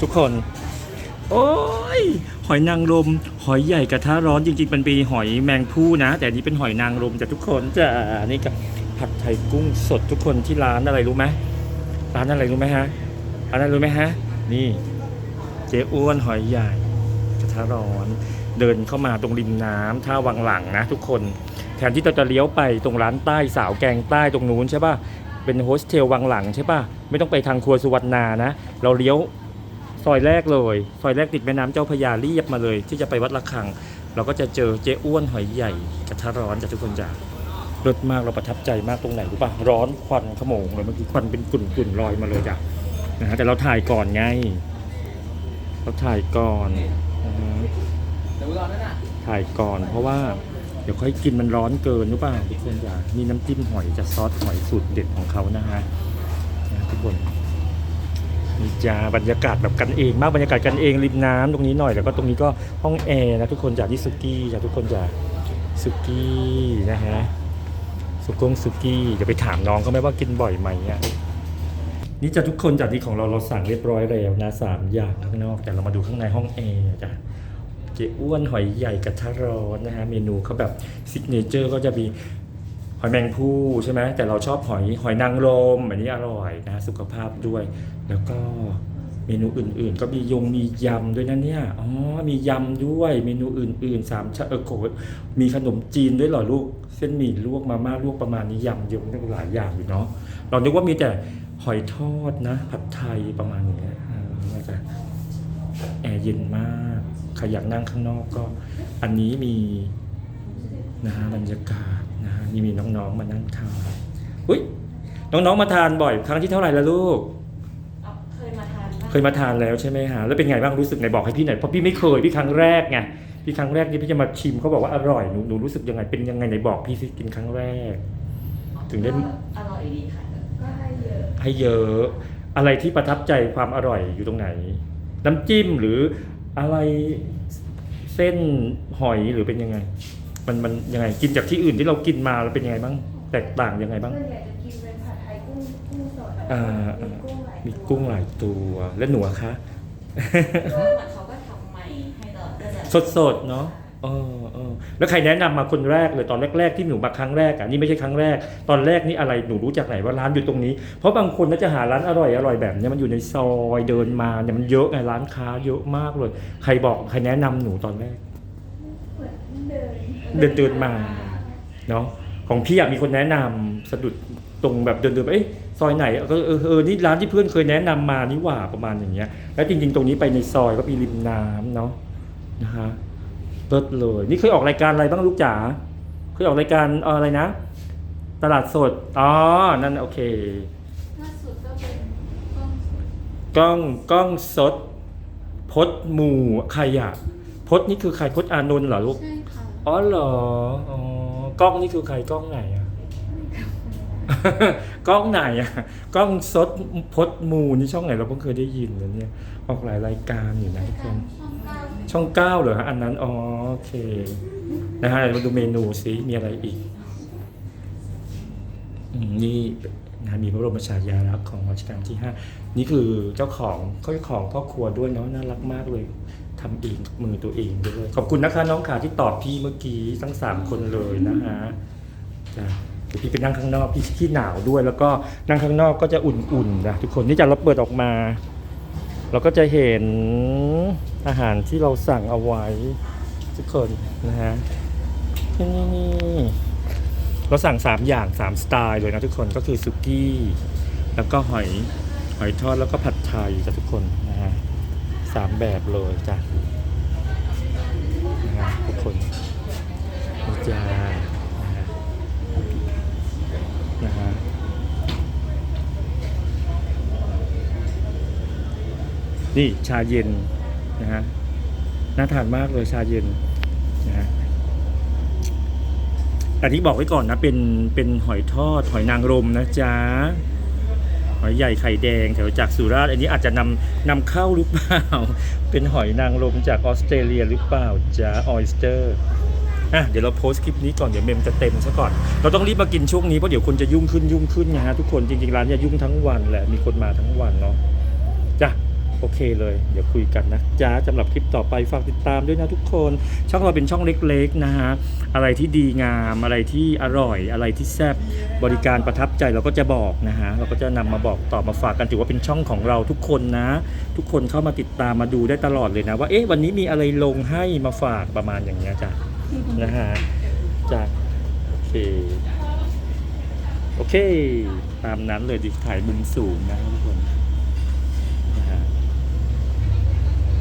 ทุกคน โอ้ย หอยนางรม หอยใหญ่กระทะร้อนจริงๆมันเป็นหอยแมงผู้นะ แต่นี้เป็นหอยนางรมจ้ะทุกคนจ้ะนี่กับผัดไทยกุ้งสดทุกคนที่ร้านอะไรรู้ไหมร้านอะไรรู้ไหมฮะร้านอะไรรู้ไหมฮะ นี่เจ๊อ้วนหอยใหญ่กระทะร้อนเดินเข้ามาตรงริมน้ำท่าวังหลังนะทุกคน แทนที่เราจะเลี้ยวไปตรงร้านใต้สาวแกงใต้ตรงนู้นใช่ป่ะเป็นโฮสเทลวังหลังใช่ป่ะไม่ต้องไปทางครัวสุวรรณานะ เราเลี้ยว ซอยแรกเลย ซอยแรกติดแม่น้ำเจ้าพระยาเรียบมาเลย ที่จะไปวัดระฆัง เราก็จะเจอเจ๊อ้วนหอยใหญ่กระทะร้อนจากทุกคนจ้ะรสมากเราประทับใจมากตรงไหนรู้ป่ะร้อนควันขโมงเลยเมื่อกี้ควันเป็นกุ่นกุ่นๆลอยมาเลยจ้ะนะฮะแต่เราถ่ายก่อนไงเราถ่ายก่อนนะฮะเดี๋ยวรอนั่นน่ะถ่ายก่อนเพราะว่าเดี๋ยวค่อยกินมันร้อนเกินหรือเปล่าทุกคนจ้ะนี่น้ำจิ้มหอยจะซอสหอยสูตรเด็ดของเขานะฮะนะทุกคน นี่จ้าบรรยากาศแบบกันเอง มากบรรยากาศกันเองริมน้ำตรงนี้หน่อยแล้วก็ตรงนี้ก็ห้องแอร์นะทุกคนจ้ะที่สุกี้จ้ะทุกคนจ้ะสุกี้นะฮะสุกงสุกี้เดี๋ยวไปถามน้องเขาไหมว่ากินบ่อยไหมอะนี่จะทุกคนจากที่ของเราเราสั่งเรียบร้อยแล้วนะสามอย่างข้างนอกแต่เรามาดูข้างในห้องแอร์จ้ะเจ๊อ้วนหอยใหญ่กระทะร้อนนะฮะเมนูเขาแบบซิกเนเจอร์ก็จะมี หอยแมงภู่ใช่ไหมแต่เราชอบหอยหอยนางรมอันนี้อร่อยนะสุขภาพด้วย แล้วก็เมนูอื่นๆ ก็มียงมียำด้วยนะเนี่ยอ๋อมียำด้วยเมนูอื่นๆสามชาเออโกรธมีขนมจีนด้วยเหรอลูกเส้นหมี่ลวกมาม่าลวกประมาณนี้ยำเยอะหลายอย่างอยู่เนาะเรานึกว่ามีแต่หอยทอดนะ ผัดไทยประมาณนี้อาน่าจะแอร์เย็นมากใครอยากนั่งข้างนอกก็ อันนี้มีนะฮะบรรยากาศ นะฮะนี่มีน้องๆมานั่งทานอุ้ยน้องๆมาทานบ่อย ครั้งที่เท่าไหร่แล้วลูกเอาเคยมาทานปะเคยมาทานแล้วใช่ไหมฮะแล้วเป็นไงบ้างรู้สึกไหนบอกให้พี่หน่อยเพราะพี่ไม่เคยพี่ครั้งแรกไงพี่ครั้งแรกนี่พี่จะมาชิมเขาบอกว่าอร่อยหนูหนูรู้สึกยังไงเป็นยังไงไหนบอกพี่สิกินครั้งแรก ถึงได้ก็อร่อยดีค่ะก็ให้เยอะให้เยอะ อะไรที่ประทับใจความอร่อยอยู่ตรงไหน น้ำจิ้มหรืออะไรเส้นหอยหรือเป็นยังไง มันมันยังไงกินจากที่อื่นที่เรากินมาแล้วเป็นยังไงบ้าง แตกต่างยังไงบ้าง ส่วนใหญ่จะกินเป็นผัดไทยกุ้งกุ้งสดอ่ามีกุ้งหลายมีกุ้งหลายตัวแล้วหนูอะคะตัวเหมือนเขาก็ทำใหม่ให้ตลอดก็จะสดๆเนาะเออเออแล้วใครแนะนำมาคนแรกเลยตอนแรก ๆ ที่หนูมาครั้งแรกอะนี่ไม่ใช่ครั้งแรก ตอนแรกนี่อะไรหนูรู้จากไหนว่าร้านอยู่ตรงนี้ เพราะบางคนน่าจะหาร้านอร่อยอร่อยแบบเนี้ยมันอยู่ในซอยเดินมาเนี่ยมันเยอะไงร้านค้าเยอะมากเลย ใครบอกใครแนะนำหนูตอนแรก เหมือนเดินเดินเดินมาเนาะของพี่อะมีคนแนะนำสะดุดตรงแบบเดินเดินไปเอ้ยซอยไหนก็เออเออนี่ร้านที่เพื่อนเคยแนะนำมานี่หว่าประมาณอย่างเงี้ย แล้วจริง ๆ ตรงนี้ไปในซอยก็มีริมน้ำเนาะนะฮะเลิศเลย นี่เคยออกรายการอะไรบ้างลูกจ๋าเคยออกรายการเอ่ออะไรนะ ตลาดสดอ๋อนั่นโอเคล่าสุดก็เป็นกล้องสดกล้องกล้องสดพดหมู่ใครอะพดนี่คือใครพดอานนท์เหรอลูกใช่ค่ะ อ๋อเหรออ๋อกล้องนี่คือใครกล้องไหนอะกล้องไหนอะกล้องสดพดมูนี่ช่องไหนเราเพิ่งเคยได้ยินเลยเนี่ย ออกหลายรายการอยู่นะทุกคนช่องเก้าช่องเก้าเหรอฮะอันนั้นอ๋อโอเคนะฮะเดี๋ยวมาดูเมนูสิมีอะไรอีกอืมนี่นะมีพระบรมฉายาลักษณ์ของรัชกาลที่ห้านี่คือเจ้าของเขาเจ้าของพ่อครัวด้วยเนาะน่ารักมากเลย ทำเองกับมือตัวเองด้วย ขอบคุณนะคะน้องขาที่ตอบพี่เมื่อกี้ทั้งสามคนเลยนะฮะจ้ะเดี๋ยวพี่ไปนั่งข้างนอกพี่ที่หนาวด้วย แล้วก็นั่งข้างนอกก็จะอุ่นๆนะทุกคนนี่จะเราเปิดออกมา เราก็จะเห็นอาหารที่เราสั่งเอาไว้ทุกคนนะฮะนี่นี่เราสั่งสามอย่างสามสไตล์เลยนะทุกคนก็คือสุกี้ แล้วก็หอยหอยทอดแล้วก็ผัดไทยจ้ะทุกคนนะฮะ สามแบบเลยจ้ะนะทุกคนนี่จ้านะฮะนะฮะนี่ชาเย็นนะฮะน่าทานมากเลยชาเย็นนะฮะอันนี้บอกไว้ก่อนนะ เป็นเป็นหอยทอดหอยนางรมนะจ๊ะ หอยใหญ่ไข่แดงแถวจากสุราษฎร์อันนี้อาจจะนำนำเข้าหรือเปล่า เป็นหอยนางรมจากออสเตรเลียหรือเปล่าจ้าออยสเตอร์อะเดี๋ยวเราโพสต์คลิปนี้ก่อนเดี๋ยวเมมจะเต็มซะก่อน เราต้องรีบมากินช่วงนี้เพราะเดี๋ยวคนจะยุ่งขึ้นยุ่งขึ้นนะฮะทุกคนจริงๆร้านเนี่ยยุ่งทั้งวันแหละมีคนมาทั้งวันเนาะ โอเคเลย เดี๋ยวคุยกันนะจ้าสำหรับคลิปต่อไปฝากติดตามด้วยนะทุกคน ช่องเราเป็นช่องเล็กๆนะฮะอะไรที่ดีงาม อะไรที่อร่อย อะไรที่แซ่บบริการประทับใจเราก็จะบอกนะฮะเราก็จะนำมาบอกต่อมาฝากกันถือว่าเป็นช่องของเราทุกคนนะ ทุกคนเข้ามาติดตามมาดูได้ตลอดเลยนะ ว่าเอ๊ะวันนี้มีอะไรลงให้มาฝากประมาณอย่างเงี้ยจ้ะนะฮะจ้ะโอเคโอเค ตามนั้นเลยดิถ่ายมุมสูงนะทุกคน